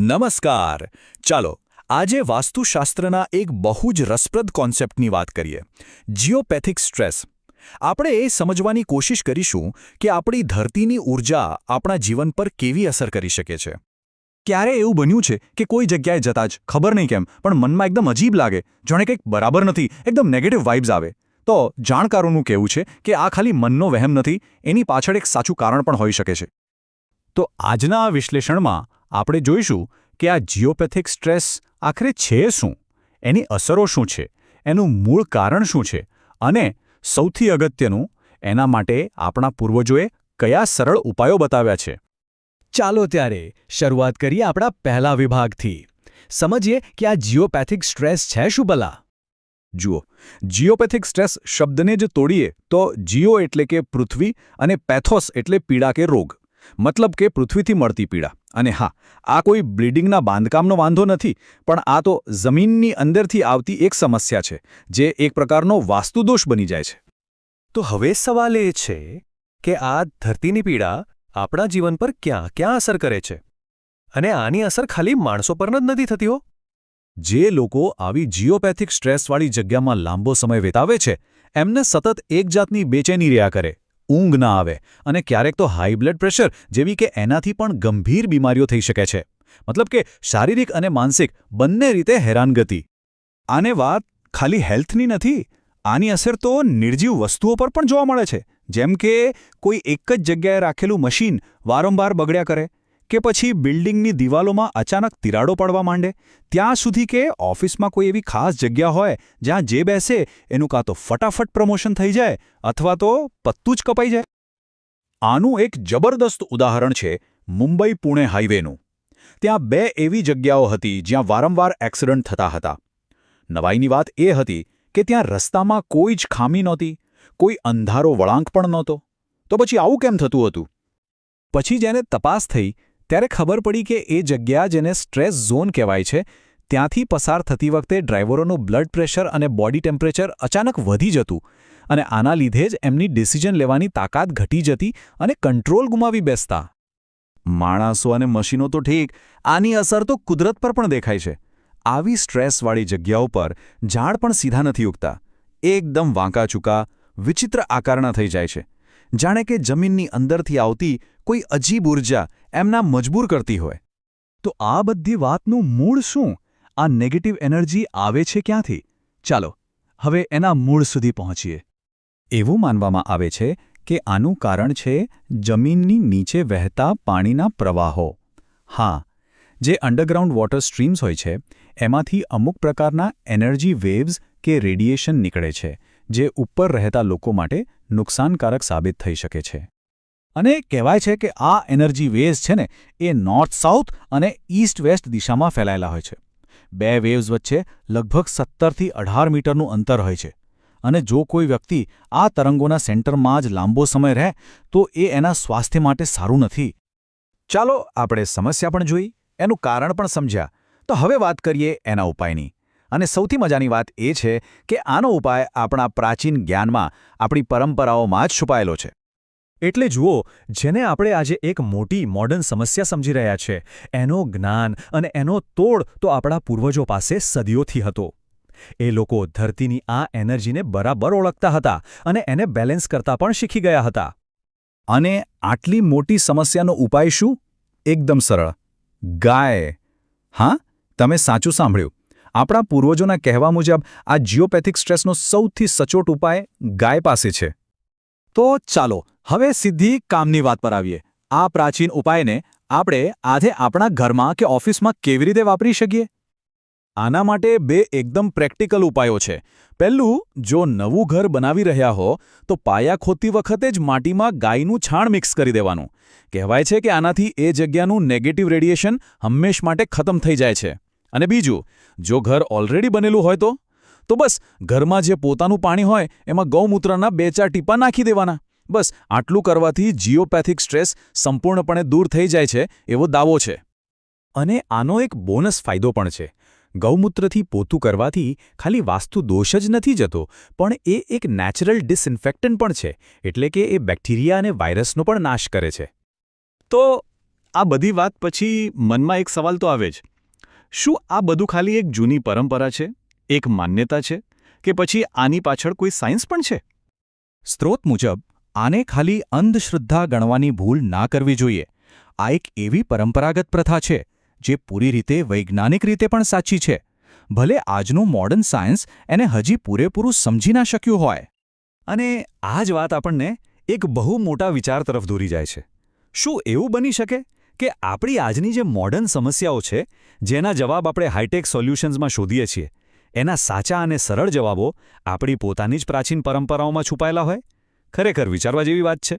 નમસ્કાર. ચાલો, આજે વાસ્તુશાસ્ત્રના એક બહુ જ રસપ્રદ કોન્સેપ્ટની વાત કરીએ. Geopathic stress. આપણે એ સમજવાની કોશિશ કરીશું કે આપણી ધરતીની ઊર્જા આપણા જીવન પર કેવી અસર કરી શકે છે. ક્યારે એવું બન્યું છે કે કોઈ જગ્યાએ જતા જ, ખબર નહીં કેમ, પણ મનમાં એકદમ અજીબ લાગે, જાણે કંઈક બરાબર નથી, એકદમ નેગેટિવ વાઇબ્સ આવે. તો જાણકારોનું કહેવું છે કે આ ખાલી મનનો વહેમ નથી, એની પાછળ એક સાચું કારણ પણ હોઈ શકે છે. તો આજના આ વિશ્લેષણમાં આપણે જોઈશું કે આ જીઓપેથિક સ્ટ્રેસ આખરે છે શું? એની અસરો શું છે? એનું મૂળ કારણ શું છે? અને સૌથી અગત્યનું, એના માટે આપણા પૂર્વજોએ કયા સરળ ઉપાયો બતાવ્યા છે? ચાલો ત્યારે શરૂઆત કરીએ આપણા પહેલા વિભાગથી. સમજીએ કે આ જીઓપેથિક સ્ટ્રેસ છે શું ભલા? જુઓ, જીઓપેથિક સ્ટ્રેસ શબ્દને જ તોડીએ તો જીઓ એટલે કે પૃથ્વી અને પેથોસ એટલે પીડા કે રોગ. મતલબ કે પૃથ્વીથી મળતી પીડા. અને હા આ કોઈ બ્લીડિંગના બાંધકામનો વાંધો નથી પણ આ તો જમીનની અંદરથી આવતી એક સમસ્યા છે જે એક પ્રકારનો વાસ્તુદોષ બની જાય છે. તો હવે સવાલ એ છે કે આ ધરતીની પીડા આપણા જીવન પર ક્યાં ક્યાં અસર કરે છે? અને આની અસર ખાલી માણસો પર જ નથી થતી હો? જે લોકો આવી જીઓપેથિક સ્ટ્રેસવાળી જગ્યામાં લાંબો સમય વિતાવે છે એમને સતત એક જાતની બેચેની રહ્યા કરે. ઊંઘ ના આવે અને ક્યારેક તો હાઈ બ્લડ પ્રેશર જેવી કે એનાથી પણ ગંભીર બીમારીઓ થઈ શકે છે. મતલબ કે શારીરિક અને માનસિક બંને રીતે હેરાનગતિ. આને વાત ખાલી હેલ્થની નથી, આની અસર તો નિર્જીવ વસ્તુઓ પર પણ જોવા મળે છે. જેમ કે કોઈ એક જ જગ્યાએ રાખેલું મશીન વારંવાર બગડ્યા કરે કે પછી બિલ્ડિંગની દિવાલોમાં અચાનક તિરાડો પડવા માંડે, ત્યાં સુધી કે ઓફિસમાં કોઈ એવી ખાસ જગ્યા હોય જ્યાં જે બેસે એનું કાં તો ફટાફટ પ્રમોશન થઈ જાય અથવા તો પત્તું જ કપાઈ જાય. આનું એક જબરદસ્ત ઉદાહરણ છે મુંબઈ પુણે હાઈવેનું. ત્યાં બે એવી જગ્યાઓ હતી જ્યાં વારંવાર એક્સિડન્ટ થતા હતા. નવાઈની વાત એ હતી કે ત્યાં રસ્તામાં કોઈ જ ખામી નહોતી, કોઈ અંધારો વળાંક પણ નહોતો. તો પછી આવું કેમ થતું હતું? પછી જેને તપાસ થઈ ત્યારે ખબર પડી કે એ જગ્યા જેને સ્ટ્રેસ ઝોન કહેવાય છે, ત્યાંથી પસાર થતી વખતે ડ્રાઈવરોનું બ્લડ પ્રેશર અને બોડી ટેમ્પરેચર અચાનક વધી જતું અને આના લીધે જ એમની ડિસિઝન લેવાની તાકાત ઘટી જતી અને કંટ્રોલ ગુમાવી બેસતા. માણસો અને મશીનો તો ઠીક, આની અસર તો કુદરત પર પણ દેખાય છે. આવી સ્ટ્રેસવાળી જગ્યાઓ પર ઝાડ પણ સીધા નથી ઉગતા. એકદમ વાંકા ચૂકા વિચિત્ર આકારના થઈ જાય છે. જાણે કે જમીનની અંદરથી આવતી કોઈ અજીબ ઊર્જા એમના મજબૂર કરતી હોય. તો આ બધી વાતનું મૂળ શું? આ નેગેટિવ એનર્જી આવે છે ક્યાંથી? ચાલો, હવે એના મૂળ સુધી પહોંચીએ. એવું માનવામાં આવે છે કે આનું કારણ છે જમીનની નીચે વહેતા પાણીના પ્રવાહો. હા, જે અંડરગ્રાઉન્ડ વોટર સ્ટ્રીમ્સ હોય છે, એમાંથી અમુક પ્રકારના એનર્જી વેવ્સ કે રેડિયેશન નીકળે છે. જે ઉપર રહેતા લોકો માટે નુકસાનકારક સાબિત થઈ શકે છે. અને કહેવાય છે કે આ એનર્જી વેવ્સ છે ને, એ નોર્થ સાઉથ અને ઇસ્ટ વેસ્ટ દિશામાં ફેલાયેલા હોય છે. બે વેવ્સ વચ્ચે લગભગ સત્તરથી અઢાર મીટરનું અંતર હોય છે. અને જો કોઈ વ્યક્તિ આ તરંગોના સેન્ટરમાં જ લાંબો સમય રહે, તો એ એના સ્વાસ્થ્ય માટે સારું નથી. ચાલો આપણે સમસ્યા પણ જોઈ, એનું કારણ પણ સમજ્યા. તો હવે વાત કરીએ એના ઉપાયની. અને સૌથી મજાની વાત એ છે કે આનો ઉપાય આપણા પ્રાચીન જ્ઞાનમાં આપણી પરંપરાઓમાં જ છુપાયેલો છે. એટલે જુઓ, જેને આપણે આજે એક મોટી મોડર્ન સમસ્યા સમજી રહ્યા છે, એનો જ્ઞાન અને એનો તોડ તો આપણા પૂર્વજો પાસે સદીઓથી હતો. એ લોકો ધરતીની આ એનર્જીને બરાબર ઓળખતા હતા અને એને બેલેન્સ કરતા પણ શીખી ગયા હતા. અને આટલી મોટી સમસ્યાનો ઉપાય શું? એકદમ સરળ. ગાય. હા? તમે સાચું સાંભળ્યું. આપણા પૂર્વજોના કહેવા મુજબ આ જીઓપેથિક સ્ટ્રેસનો સૌથી સચોટ ઉપાય ગાય પાસે છે. તો ચાલો, હવે સીધી કામની વાત પર આવીએ. આ પ્રાચીન ઉપાયને આપણે આજે આપણા ઘરમાં કે ઓફિસમાં કેવી રીતે વાપરી શકીએ? આના માટે બે એકદમ પ્રેક્ટિકલ ઉપાયો છે. પહેલું, જો નવું ઘર બનાવી રહ્યા હો, તો પાયા ખોદતી વખતે જ માટીમાં ગાયનું છાણ મિક્સ કરી દેવાનું. કહેવાય છે કે આનાથી એ જગ્યાનું નેગેટિવ રેડિયેશન હંમેશ માટે ખતમ થઈ જાય છે. અને બીજું, જો ઘર ઓલરેડી બનેલું હોય તો? તો બસ, ઘરમાં જે પોતાનું પાણી હોય, એમાં ગૌમૂત્રના બે ચાર ટીપા નાખી દેવાના. બસ, આટલું કરવાથી જીઓપેથિક સ્ટ્રેસ સંપૂર્ણપણે દૂર થઈ જાય છે, એવો દાવો છે. અને આનો એક બોનસ ફાયદો પણ છે. ગૌમૂત્રથી પોતું કરવાથી ખાલી વાસ્તુ દોષ જ નથી જતો, પણ એ એક નેચરલ ડિસઇન્ફેક્ટન્ટ પણ છે, એટલે કે એ બેક્ટેરિયા અને વાયરસનો પણ નાશ કરે છે. તો, આ બધી વાત પછી મનમાં એક સવાલ તો આવે જ. શું આ બધું ખાલી એક જૂની પરંપરા છે? એક માન્યતા છે? કે પછી આની પાછળ કોઈ સાયન્સ પણ છે? સ્ત્રોત મુજબ આને ખાલી અંધશ્રદ્ધા ગણવાની ભૂલ ના કરવી જોઈએ. આ એક એવી પરંપરાગત પ્રથા છે જે પૂરી રીતે વૈજ્ઞાનિક રીતે પણ સાચી છે. ભલે આજનું મોડર્ન સાયન્સ એને હજી પૂરેપૂરું સમજી ના શક્યું હોય. અને આ જ વાત આપણને એક બહુ મોટા વિચાર તરફ દોરી જાય છે. શું એવું બની શકે? કે આપણી આજની જે મોડર્ન સમસ્યાઓ છે, જેના જવાબ આપણે હાઈટેક સોલ્યુશન્સમાં શોધીએ છીએ, એના સાચા અને સરળ જવાબો આપણી પોતાની જ પ્રાચીન પરંપરાઓમાં છુપાયેલા હોય? ખરેખર વિચારવા જેવી વાત છે.